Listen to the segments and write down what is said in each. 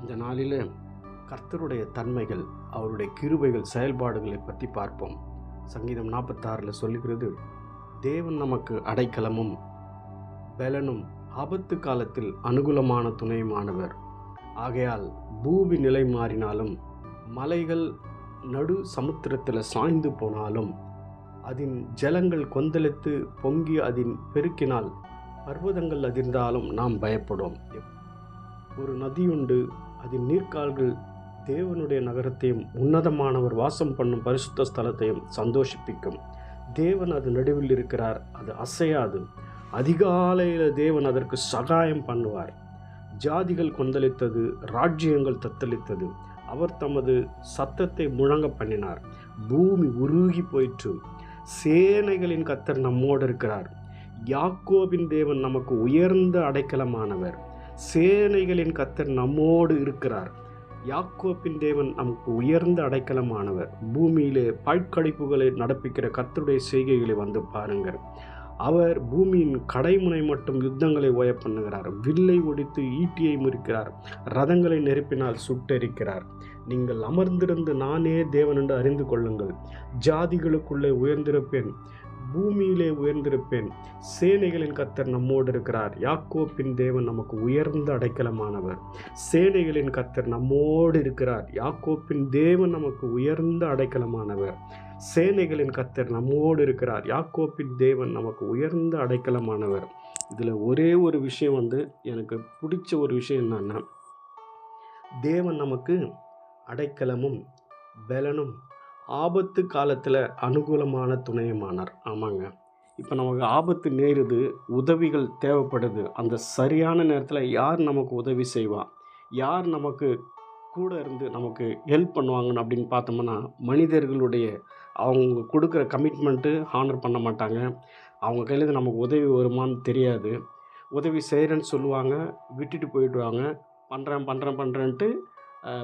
இந்த நாளில் கர்த்தருடைய தன்மைகள் அவருடைய கிருபைகள் செயல்பாடுகளை பற்றி பார்ப்போம். சங்கீதம் நாற்பத்தாறில் சொல்லுகிறது தேவன் நமக்கு அடைக்கலமும் பலனும் ஆபத்து காலத்தில் அனுகூலமான துணையுமானவர். ஆகையால் பூமி நிலை மாறினாலும் மலைகள் நடு சமுத்திரத்தில் சாய்ந்து போனாலும் அதன் ஜலங்கள் கொந்தளித்து பொங்கி அதன் பெருக்கினால் பர்வதங்கள் அதிர்ந்தாலும் நாம் பயப்படும். ஒரு நதியுண்டு அதில் நீர்க்கால்கள் தேவனுடைய நகரத்தையும் உன்னதமானவர் வாசம் பண்ணும் பரிசுத்த ஸ்தலத்தையும் சந்தோஷிப்பிக்கும். தேவன் அது நடுவில் இருக்கிறார் அது அசையாது. அதிகாலையில் தேவன் அதற்கு சகாயம் பண்ணுவார். ஜாதிகள் கொந்தளித்தது ராஜ்யங்கள் தத்தளித்தது. அவர் தமது சத்தத்தை முழங்க பண்ணினார். பூமி உருகி போயிற்று. சேனைகளின் கத்தர் நம்மோடு இருக்கிறார். யாக்கோபின் தேவன் நமக்கு உயர்ந்த அடைக்கலமானவர். சேனைகளின் கத்தர் நம்மோடு இருக்கிறார். யாக்கோப்பின் தேவன் நமக்கு உயர்ந்த அடைக்கலமானவர். பூமியிலே பாழ்கடிப்புகளை நடப்பிக்கிற கத்தருடைய செய்கைகளை வந்து பாருங்கள். அவர் பூமியின் கடைமுனை மட்டும் யுத்தங்களை ஓய பண்ணுகிறார். வில்லை ஒடித்து ஈட்டியை முறிக்கிறார் ரதங்களை நெருப்பினால் சுட்டெரிக்கிறார். நீங்கள் அமர்ந்திருந்து நானே தேவன் என்று அறிந்து கொள்ளுங்கள். ஜாதிகளுக்குள்ளே உயர்ந்திருப்பேன். பூமியிலே உயர்ந்திருப்பேன். சேனைகளின் கத்தர் நம்மோடு இருக்கிறார். யாக்கோப்பின் தேவன் நமக்கு உயர்ந்த அடைக்கலமானவர். சேனைகளின் கத்தர் நம்மோடு இருக்கிறார். யாக்கோப்பின் தேவன் நமக்கு உயர்ந்த அடைக்கலமானவர். சேனைகளின் கத்தர் நம்மோடு இருக்கிறார். யாக்கோப்பின் தேவன் நமக்கு உயர்ந்த அடைக்கலமானவர். இதில் ஒரே ஒரு விஷயம் வந்து எனக்கு பிடிச்ச ஒரு விஷயம் என்னன்னா தேவன் நமக்கு அடைக்கலமும் பலனும் ஆபத்து காலத்தில் அனுகூலமான துணையுமானார். ஆமாங்க. இப்போ நமக்கு ஆபத்து நேருது உதவிகள் தேவைப்படுது. அந்த சரியான நேரத்தில் யார் நமக்கு உதவி செய்வான் யார் நமக்கு கூட இருந்து நமக்கு ஹெல்ப் பண்ணுவாங்கன்னு அப்படின்னு பார்த்தோம்னா மனிதர்களுடைய அவங்க கொடுக்குற கமிட்மெண்ட்டு ஹானர் பண்ண மாட்டாங்க. அவங்க கையிலேருந்து நமக்கு உதவி வருமான்னு தெரியாது. உதவி செய்கிறேன்னு சொல்லுவாங்க விட்டுட்டு போயிடுவாங்க. பண்ணுறேன் பண்ணுறேன் பண்ணுறேன்ட்டு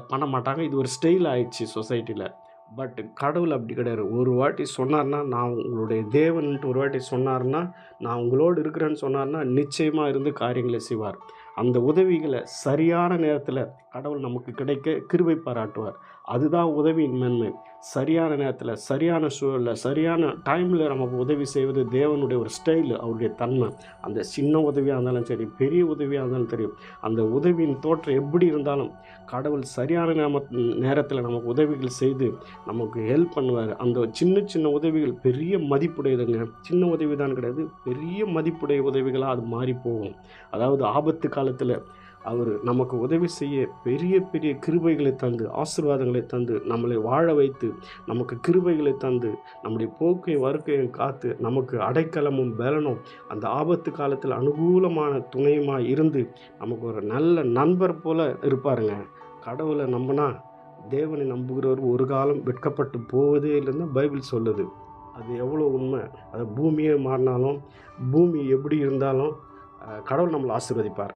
பண்ண மாட்டாங்க. இது ஒரு ஸ்டைல் ஆயிடுச்சு சொசைட்டியில் பட் கடவுள் அப்படி கிடையாது. ஒரு வாட்டி சொன்னார்னா நான் உங்களுடைய தேவன்ட்டு ஒரு வாட்டி சொன்னார்னா நான் உங்களோடு இருக்கிறேன்னு சொன்னார்னா நிச்சயமாக இருந்து காரியங்களை செய்வார். அந்த உதவிகளை சரியான நேரத்தில் கடவுள் நமக்கு கிடைக்க கிருவை பாராட்டுவார். அதுதான் உதவியின் மேன்மை சரியான நேரத்தில் சரியான சூழலில் சரியான டைமில் நமக்கு உதவி செய்வது தேவனுடைய ஒரு ஸ்டைல் அவருடைய தன்மை. அந்த சின்ன உதவியாக இருந்தாலும் சரி பெரிய உதவியாக இருந்தாலும் தெரியும் அந்த உதவியின் தோற்றம் எப்படி இருந்தாலும் கடவுள் சரியான நேம நேரத்தில் நமக்கு உதவிகள் செய்து நமக்கு ஹெல்ப் பண்ணுவார். அந்த சின்ன சின்ன உதவிகள் பெரிய மதிப்புடையதுங்க. சின்ன உதவி தான் கிடையாது பெரிய மதிப்புடைய உதவிகளாக அது மாறி போகும். அதாவது ஆபத்து காலத்தில் அவர் நமக்கு உதவி செய்ய பெரிய பெரிய கிருபைகளை தந்து ஆசீர்வாதங்களை தந்து நம்மளை வாழ வைத்து நமக்கு கிருபைகளை தந்து நம்முடைய போக்கை வருக்கையும் காத்து நமக்கு அடைக்கலமும் பலனும் அந்த ஆபத்து காலத்தில் அனுகூலமான துணையுமாக இருந்து நமக்கு ஒரு நல்ல நண்பர் போல இருப்பாருங்க. கடவுளை நம்பினா தேவனை நம்புகிறவர் ஒரு காலம் வெட்கப்பட்டு போவதே இல்லைன்னு பைபிள் சொல்லுது. அது எவ்வளோ உண்மை? அது பூமியே மாறினாலும் பூமி எப்படி இருந்தாலும் கடவுள் நம்மளை ஆசீர்வதிப்பார்.